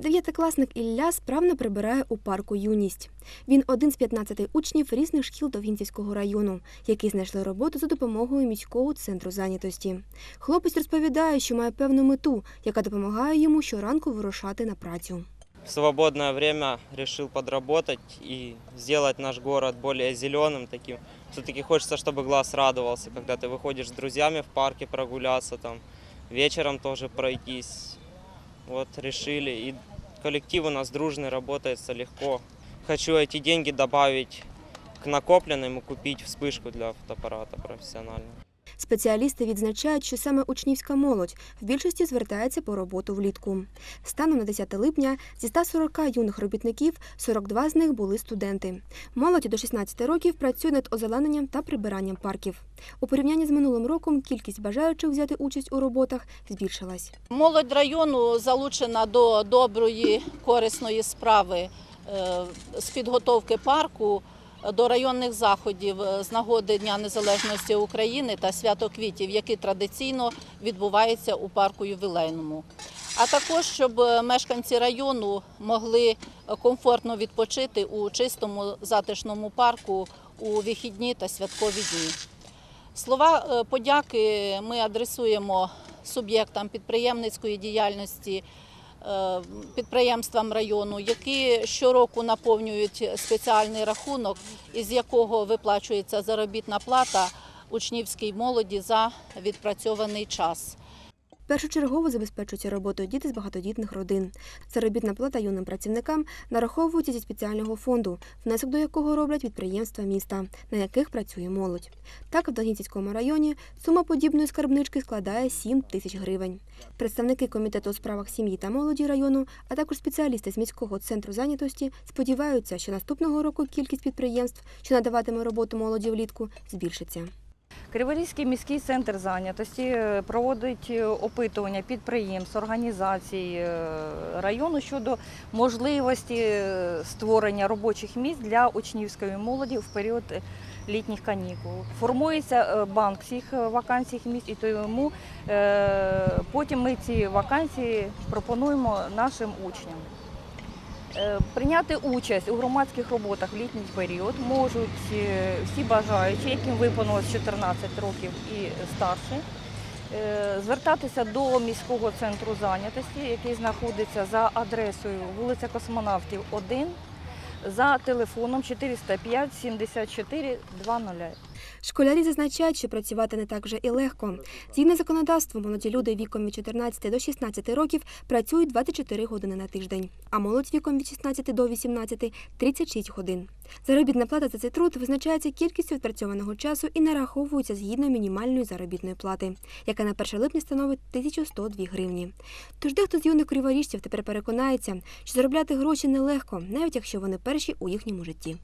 Дев'ятикласник Ілля справно прибирає у парку юність. Він один з 15 учнів різних шкіл Довгінцівського району, які знайшли роботу за допомогою міського центру зайнятості. Хлопець розповідає, що має певну мету, яка допомагає йому щоранку вирушати на працю. В свободное время решил подработать и сделать наш город более зеленым таким. Все-таки хочется, чтобы глаз радовался, когда ты выходишь с друзьями в парке прогуляться, там, вечером тоже пройтись. Вот решили. И коллектив у нас дружный, работается легко. Хочу эти деньги добавить к накопленным и купить вспышку для фотоаппарата профессионального. Спеціалісти відзначають, що саме учнівська молодь в більшості звертається по роботу влітку. Станом на 10 липня зі 140 юних робітників 42 з них були студенти. Молодь до 16 років працює над озелененням та прибиранням парків. У порівнянні з минулим роком кількість бажаючих взяти участь у роботах збільшилась. Молодь району залучена до доброї корисної справи е, з підготовки парку до районних заходів е, з нагоди Дня Незалежності України та свято квітів, які традиційно відбуваються у парку ювілейному. А також щоб е, мешканці району могли е, комфортно відпочити у чистому затишному парку у вихідні та святкові дні. Слова подяки ми адресуємо суб'єктам підприємницької діяльності, підприємствам району, які щороку наповнюють спеціальний рахунок, із якого виплачується заробітна плата учнівській молоді за відпрацьований час. Першочергово забезпечується роботою діти з багатодітних родин. Заробітна плата юним працівникам нараховується зі спеціального фонду, внесок до якого роблять підприємства міста, на яких працює молодь. Так, в Дагінцівському районі сума подібної скарбнички складає 7 тисяч гривень. Представники комітету у справах сім'ї та молоді району, а також спеціалісти з міського центру зайнятості сподіваються, що наступного року кількість підприємств, що надаватиме роботу молоді влітку, збільшиться. Криворізький міський центр зайнятості е, проводить е, опитування підприємств, організацій е, району щодо можливості створення робочих місць для учнівської молоді в період літніх канікул. Формується банк всіх вакансій місць, і тому потім ми ці вакансії пропонуємо нашим учням. Е, Прийняти участь у громадських роботах в літній період можуть е, всі бажаючі, яким виповнилось 14 років і старше, Е, звертатися до міського центру зайнятості, який знаходиться за адресою вулиця Космонавтів 1 за телефоном 405 74 20. Школярі зазначають, що працювати не так вже і легко. Згідно законодавству, молоді люди віком від 14 до 16 років працюють 24 години на тиждень, а молодь віком від 16 до 18 – 36 годин. Заробітна плата за цей труд визначається кількістю відпрацьованого часу і нараховується згідно мінімальної заробітної плати, яка на 1 липня становить 1102 гривні. Тож дехто з юних криворіжців тепер переконається, що заробляти гроші нелегко, навіть якщо вони перші у їхньому житті.